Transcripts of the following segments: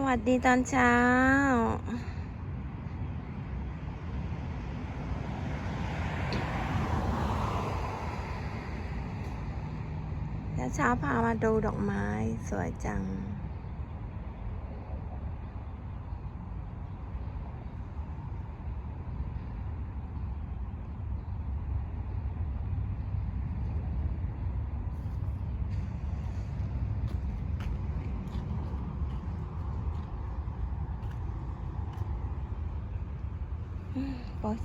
สวัสดีตอนเช้าแล้วเช้าพามาดูดอกไม้สวยจัง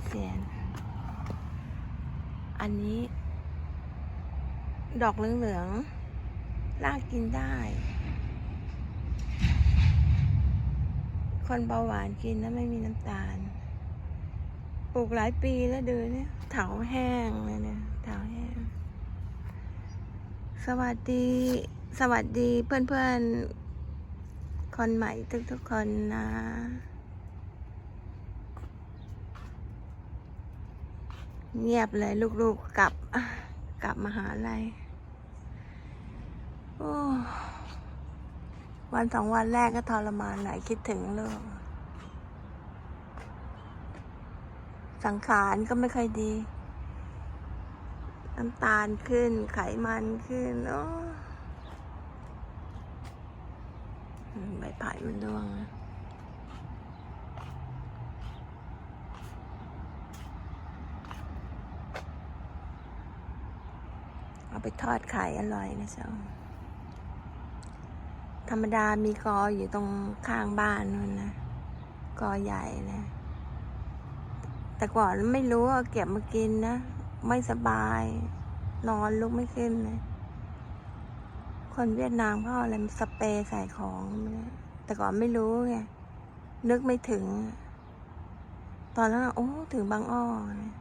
เซียนอันนี้ ดอกเหลืองๆลากกินได้ คนเบาหวานกินแล้วไม่มีน้ำตาล ปลูกหลายปีแล้วดูเนี่ยเถาแห้งเลยเนี่ยเถาแห้ง สวัสดี สวัสดีเพื่อนๆ คนใหม่ทุกๆคนนะ เงียบเลยลูกๆกลับ กลับมาหาลัยโอ้วันสองวันแรกก็ทรมานหน่อยคิดถึงลูกสังขารก็ไม่ค่อยดี น้ำตาลขึ้น ไขมันขึ้นโอ้ใบไผ่มันร่วงนะ เอา ไปทอดไข่อร่อยนะเจ้า ธรรมดามีกออยู่ตรงข้างบ้านนู่นนะ กอใหญ่นะ แต่ก่อนไม่รู้ว่าเก็บมากินนะ ไม่สบาย นอนลุกไม่ขึ้นเลยคนเวียดนามเขาอะไรสเปรย์ใส่ของไม่รู้แต่ก่อนไม่รู้ไงนึกไม่ถึง ตอนนั้นโอ้ถึงบางอ้อนะ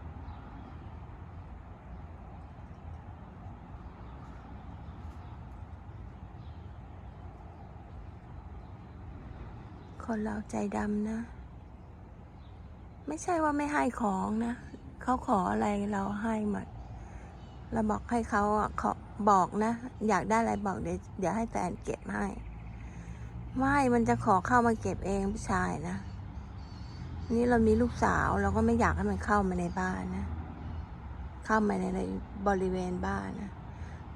คนเราใจดำนะ ไม่ใช่ว่าไม่ให้ของนะ เขาขออะไรเราให้หมดเราบอกให้เขาอะขอบอกนะ อยากได้อะไรบอกเดี๋ยวเดี๋ยวให้แฟนเก็บให้ไม่มันจะขอเข้ามาเก็บเองผู้ชายนะ นี่เรามีลูกสาวเราก็ไม่อยากให้มันเข้ามาในบ้านนะ เข้ามาในในบริเวณบ้านนะ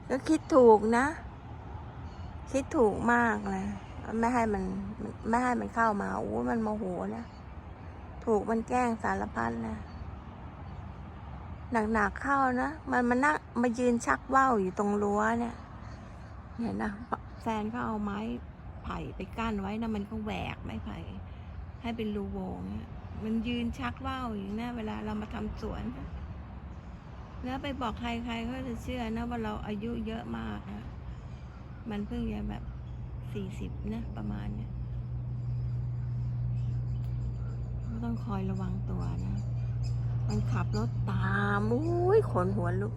ก็คิดถูกนะ คิดถูกมากเลย ไม่ให้มันไม่ให้มันเข้ามาโอ้มันโมโหนะ ถูกมันแกล้งสารพัดนะหนักๆเข้านะ มันมานั่งมายืนชักว่าวอยู่ตรงรั้วเนี่ยเห็นนะแฟนเขาเอาไม้ไผ่ไปกั้นไว้นะมันก็แหวกไม้ไผ่ให้เป็นรูโหวเนี่ยมันยืนชักว่าวอยู่นะเวลาเรามาทำสวนแล้วไปบอกใครใครก็จะเชื่อนะว่าเราอายุเยอะมากนะมันเพิ่งจะแบบ สี่สิบนะประมาณเนี้ยก็ต้องคอยระวังตัวนะ มันขับรถตามอุ้ยขนหัวลุก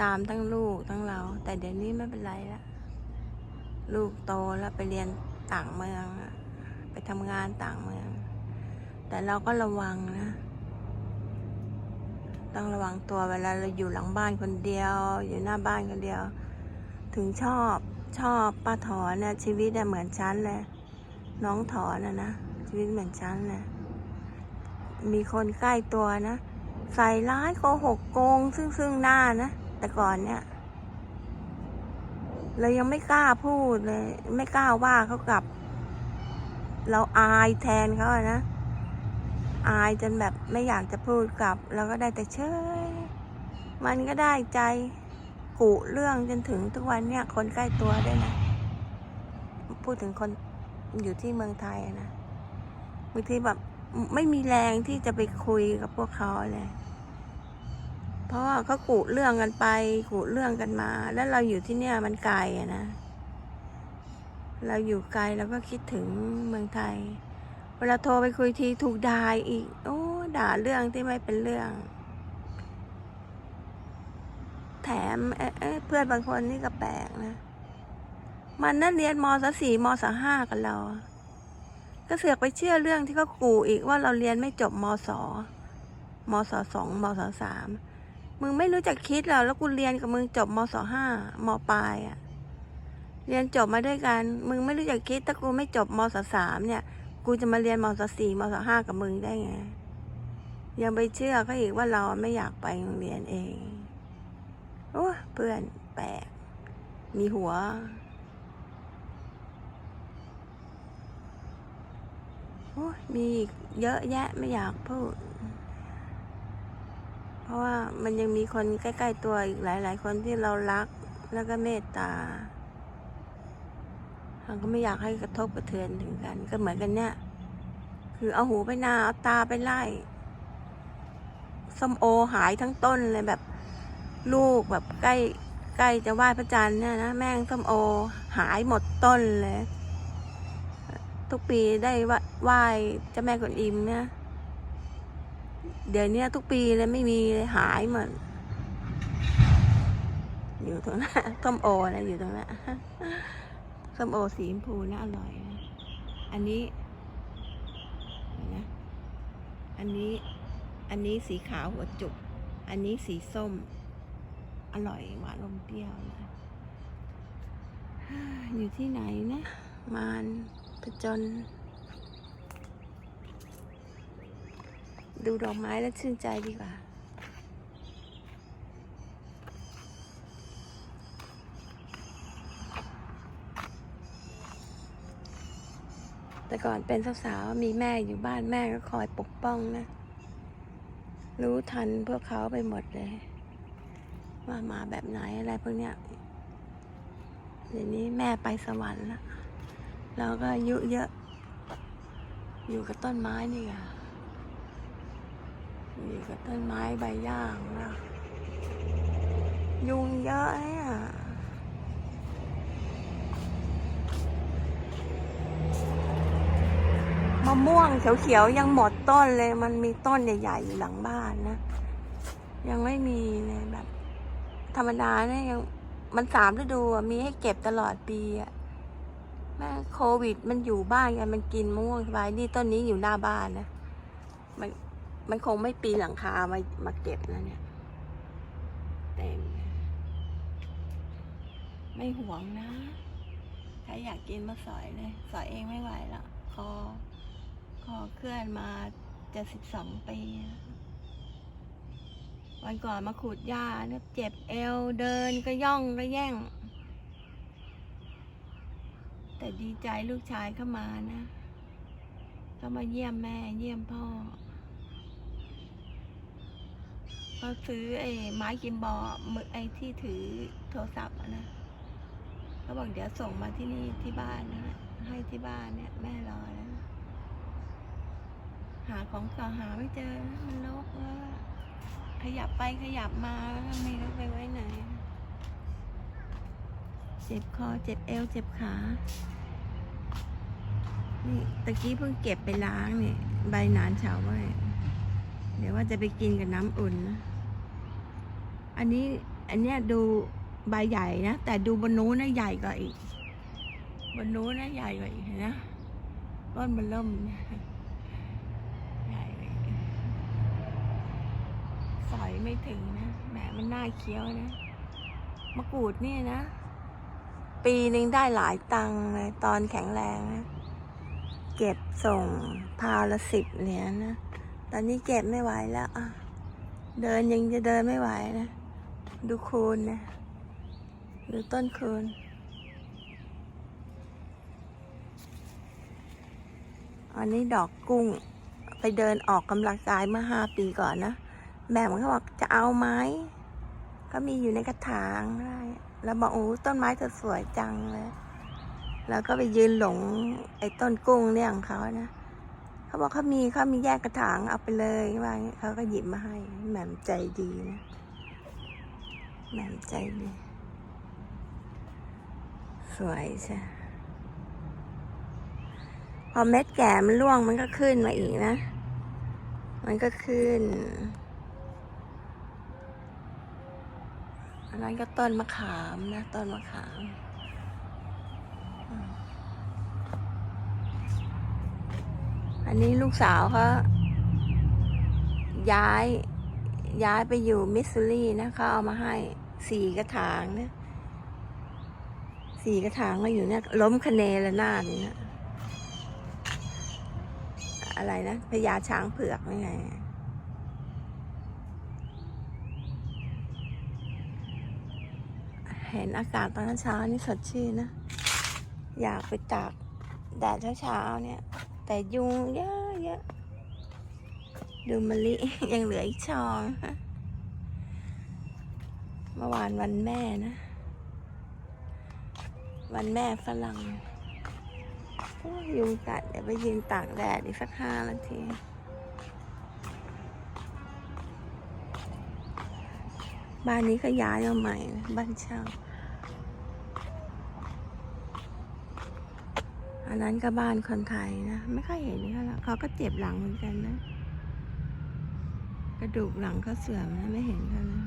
ตามทั้งลูกทั้งเรา แต่เดี๋ยวนี้ไม่เป็นไรละลูกโตแล้วไปเรียนต่างเมือง ไปทำงานต่างเมือง แต่เราก็ระวังนะ ต้องระวังตัวเวลาเราอยู่หลังบ้านคนเดียว อยู่หน้าบ้านคนเดียว ถึงชอบ ชอบป้าถอนนะชีวิตน่ะเหมือนฉันเลยน้องถอนนะนะชีวิตเหมือนฉันเลยมีคนใกล้ตัวนะใส่ร้ายโกหกโกงซึ่งซึ่งหน้านะแต่ก่อนเนี่ยเรายังไม่กล้าพูดเลย ไม่กล้าว่าเขากลับ เราอายแทนเขาอะนะอายจนแบบไม่อยากจะพูดกลับ เราก็ได้แต่เชยมันก็ได้ใจ กุเรื่องจนถึงทุกวันเนี่ย คนใกล้ตัวได้วยนะ พูดถึงคนอยู่ที่เมืองไทยนะบางทีแบบไม่มีแรงที่จะไปคุยกับพวกเขาเลยเพราะว่าเขากุเรื่องกันไป กุเรื่องกันมา แล้วเราอยู่ที่เนี่ยมันไกลอะนะ เราอยู่ไกลเราก็คิดถึงเมืองไทย เวลาโทรไปคุยทีถูกด่าอีก โอ้ด่าเรื่องที่ไม่เป็นเรื่อง แถมเอ๊ะเเพื่อนบางคนนี่ก็แปลกนะ มันนั่นเรียนมศสี่มศห้ากันเรา ก็เสือกไปเชื่อเรื่องที่เขากูอีกว่าเราเรียนไม่จบมศมศสองมศสามมึงไม่รู้จักคิดหรอแล้วกูเรียนกับมึงจบมศห้ามปลายอะเรียนจบมาด้วยกัน มึงไม่รู้จักคิดถ้ากูไม่จบมศสามเนี่ย กูจะมาเรียนมศสี่มศห้ากับมึงได้ไง ยังไปเชื่อเขาอีกว่าเราไม่อยากไปโรงเรียนเอง โอ้เพื่อนแปลก มีหัว โอ้มีอีกเยอะแยะไม่อยากพูด เพราะว่ามันยังมีคนใกล้ ๆ ตัวอีกหลาย ๆ คนที่เรารักแล้วก็เมตตาเราก็ไม่อยากให้กระทบกระเทือนถึงกัน ก็เหมือนกันเนี่ย คือเอาหูไปนาเอาตาไปไล่ส้มโอหายทั้งต้นเลยแบบ ลูกแบบใกล้ใกล้จะไหว้พระจันทร์เนี่ยนะแมงส้มโอหายหมดต้นเลย ทุกปีได้ไหว้เจ้าแม่กวนอิมเนี่ยเดี๋ยวนี้ทุกปีเลยไม่มีเลยหายหมดอยู่ตรงนั้นส้มโอนะอยู่ตรงนั้นส้มโอสีชมพูน่าอร่อยนะอันนี้นะอันนี้ อันนี้สีขาวหัวจุก อันนี้สีส้ม อร่อยหวานลมเปรี้ยวนะอยู่ที่ไหนนะ มานผจญดูดอกไม้แล้วชื่นใจดีกว่า แต่ก่อนเป็นสาวๆ มีแม่อยู่บ้านแม่ก็คอยปกป้องนะ รู้ทันพวกเขาไปหมดเลย ว่ามาแบบไหนอะไรพวกเนี้ยเดี๋ยวนี้แม่ไปสวรรค์แล้วเราก็อายุเยอะ อยู่กับต้นไม้นี่ค่ะอยู่กับต้นไม้ใบย่างนะยุงเยอะเนี่ยมะม่วงเขียวๆยังหมดต้นเลย มันมีต้นใหญ่ๆอยู่หลังบ้านนะ ยังไม่มีเลยแบบ ธรรมดาเนี่ยยังมันสามฤดูมีให้เก็บตลอดปีอะแม่โควิดมันอยู่บ้านไงมันกินมะม่วงสบายนี่ต้นนี้อยู่หน้าบ้านนะมันมันคงไม่ปีนหลังคามามาเก็บนะเนี่ยเต็มไม่หวงนะใครอยากกินมาสอยเลย สอยเองไม่ไหวล้วคอคอเคลื่อนมาจะสิบสองปี วันก่อนมาขูดหญ้าเนี่ยเจ็บเอวเดินก็ย่องก็แย่ง แต่ดีใจลูกชายเข้ามานะก็มาเยี่ยมแม่เยี่ยมพ่อเขาซื้อไอ้ไม้กิมบอมือไอ้ที่ถือโทรศัพท์นะเขาบอกเดี๋ยวส่งมาที่นี่ที่บ้านนะให้ที่บ้านเนี่ยแม่รอแล้วหาของเก่าหาไม่เจอนะมันรกแล้วอะ ขยับไปขยับมาไม่รู้ไปไว้ไหน เจ็บคอเจ็บเอวเจ็บขา นี่ตะกี้เพิ่งเก็บไปล้างเนี่ยใบหนานเฉาไว้ เดี๋ยวว่าจะไปกินกับน้ำอุ่นนะ อันนี้อันเนี้ยดูใบใหญ่นะ แต่ดูบนนู้นนะใหญ่กว่าอีก บนนู้นนะใหญ่กว่าอีกนนะต้นมันเริ่มเนี่ยใหญ่กว่าอีก สอยไม่ ถึงนะแหมมันน่าเคี้ยวนะมะกรูดนี่นะ ปีหนึ่งได้หลายตังค์เลยตอนแข็งแรงนะเก็บส่งพาวละสิบเหรียญนะ ตอนนี้เก็บไม่ไหวแล้วอะเดินยังจะเดินไม่ไหวนะ ดูคูณนะ ดูต้นคูณอันนี้ดอกกุ้ง ไปเดินออกกำลังกายเมื่อห้าปีก่อนนะ แม่มันก็บอกจะเอาไหมก็มีอยู่ในกระถางได้แล้วบอกโอ้ต้นไม้เธอสวยจังเลย แล้วก็ไปยืนหลงไอ้ต้นกุ้งเนี่ยของเขานะเขาบอกเขามีเขามีแยกกระถางเอาไปเลยว่าเงี้ยเขาก็หยิบมาให้แหม่มใจดีนะแหม่มใจดีสวยใช่พอเม็ดแก่มันร่วงมันก็ขึ้นมาอีกนะ มันก็ขึ้น นั้นก็ต้นมะขามนะต้นมะขามอันนี้ลูกสาวเขาย้ายย้ายไปอยู่มิสซูรีนะเขาเอามาให้สี่กระถางนะสี่กระถางก็อยู่เนี่ยล้มคะเนระนาดนี่นะอะไรนะพญาช้างเผือกนี่ไง เห็นอากาศตอนเช้านี่สดชื่นนะ อยากไปตากแดดเช้าๆเนี่ย แต่ยุงเยอะเยอะดูมะลิยังเหลืออีกช่องเมื่อวานวันแม่นะ วันแม่ฝรั่งยยุงกัดเดี๋ยวไปยืนตากแดดอีกสักห้านาทีบ้านนี้ก็ย้ายมาใหม่นะบ้านเช่า อันนั้นก็บ้านคนไทยนะ ไม่ค่อยเห็นเขาละเขาก็เจ็บหลังเหมือนกันนะ กระดูกหลังเขาเสื่อมนะไม่เห็นเขานะ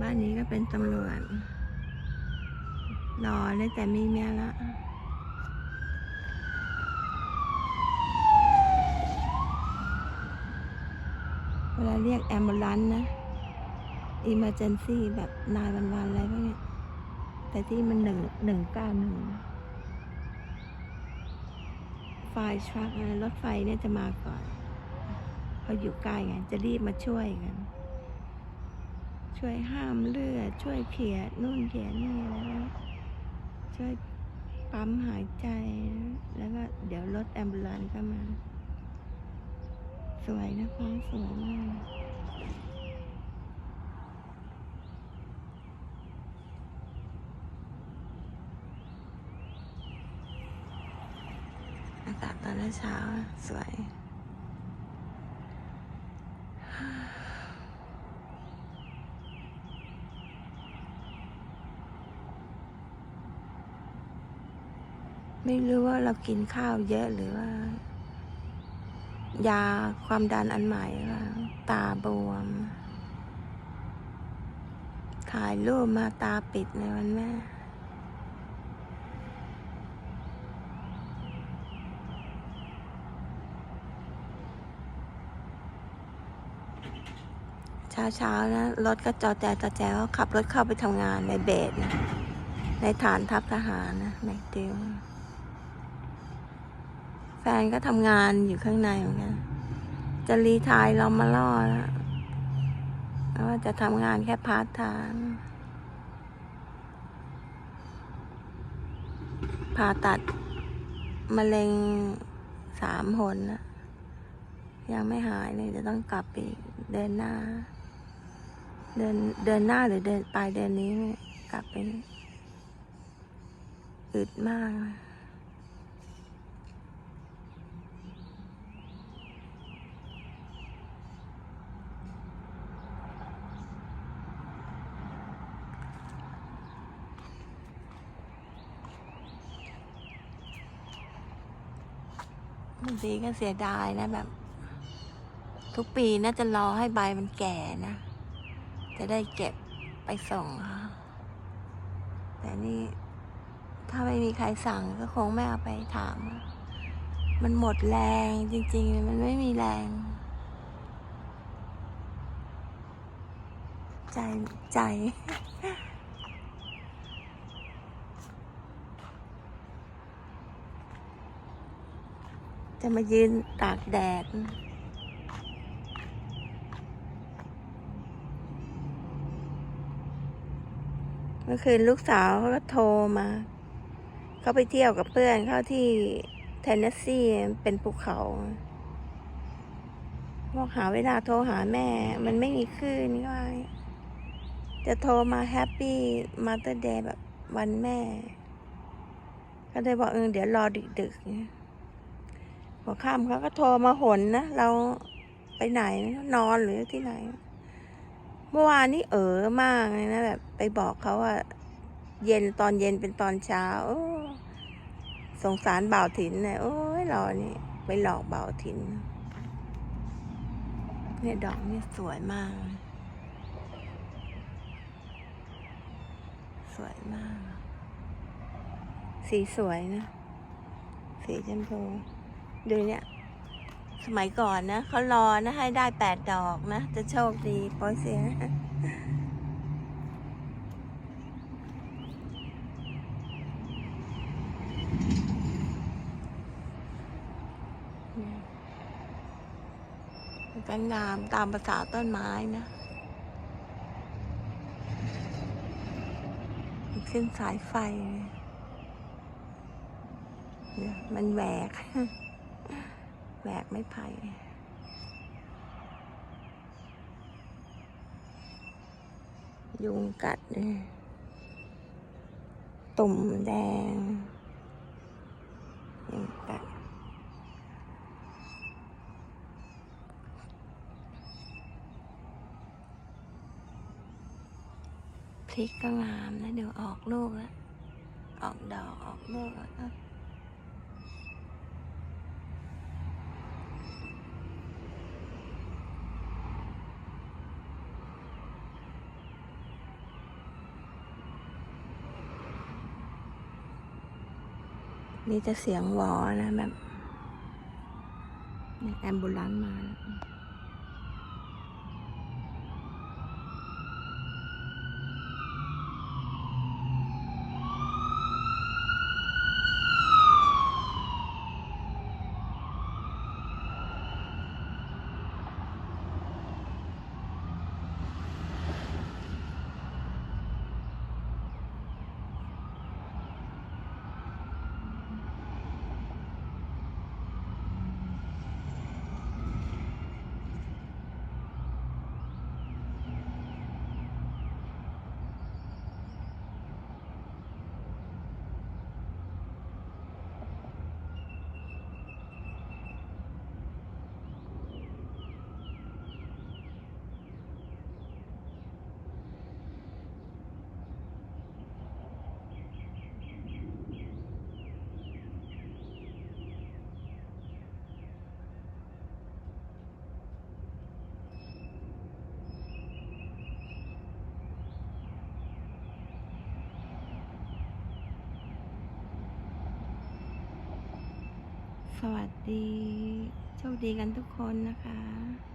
บ้านนี้ก็เป็นตำรวจรอเลยแต่มีเมียละเวลาเรียกแอมบูลันนะอิม r เจนซี่แบบนายวันๆอะไรพวกนี้ แต่ที่มันหนึ่งหนึ่งเก้าหนึ่งไฟทรัครถไฟเนี่ยจะมาก่อนเพราอยู่ใกล้ไงจะรีบมาช่วยกัน ช่วยห้ามเลือด ช่วยเขียนู่นเขียนี่แล้ว ช่วยปั๊มหายใจ แล้วก็เดี๋ยวรถแอมบูเลนก็มา สวยนะฟ้าสวยมาก อากาศตอเช้าสวยไม่รู้ว่าเรากินข้าวเยอะหรือว่า ยาความดันอันใหม่ว่า ตาบวม ถ่ายรูปมาตาปิดในวันแม่ เช้าเช้าๆนะ รถก็จอแจจอแจก็ขับรถเข้าไปทำงานในเบสนะในฐานทัพทหารนะแมกดิวแฟนก็ทำงานอยู่ข้างในเหมือนกันจะรีไทายเรามาล่อแล้วแล้วว่าจะทำงานแค่พาร์ทไทม์ผ่าตัดมะเร็งสามหนนะยังไม่หายเลยจะต้องกลับไปเดือนหน้า เดือนเดือนหน้าหรือเดือนปลายเดือนนี้กลับไปอึดมากบางทีก็เสียดายนะแบบ ทุกปีน่าจะรอให้ใบมันแก่นะ จะได้เก็บไปส่งเขาแต่นี่ถ้าไม่มีใครสั่งก็คงไม่เอาไปถามอะมันหมดแรงจริง ๆ มันไม่มีแรง ใจใจ จะมายืนตากแดด เมื่อคืนลูกสาวเขาก็โทรมา เขาไปเที่ยวกับเพื่อนเขาที่เทนเนสซีเป็นภูเขาบอกหาเวลาโทรหาแม่ มันไม่มีคลื่นก็ว่าจะโทรมาแฮปปี้มาเตอร์เดย์แบบวันแม่ ก็เลยบอกเออเดี๋ยวรอดึกๆเนี่ยหัวค่ำเขาก็โทรมาหนนะ เราไปไหนนอนหรือที่ไหน มื่อวานนี้เออมากเลยนะแบบ ไปบอกเขาว่า เย็นตอนเย็นเป็นตอนเช้าสงสารเบาถินเนี่ยโอ้ยรานี่ไปหลอกเบาถินเนี่ยดอกนี่สวยมาก สวยมาก สีสวยนะ สีชมพูดูเนี่ย สมัยก่อนนะเขารอนะให้ได้แปดดอกนะ จะโชคดีโป๊ยเสียก็งามตามภาษาต้นไม้นะขึ้นสายไฟ มันแหวก แหวกไม่ไผ่ยุงกัด ตุ่มแดงยุงกัดพริกก็งามนะเดี๋ยวออกลูกแล้ว ออกดอกออกลูกแล้ว นี่จะเสียงหวอนะแบบเนี่ยแอมบูลันมา วัสดี โชคดีกันทุกคนนะคะ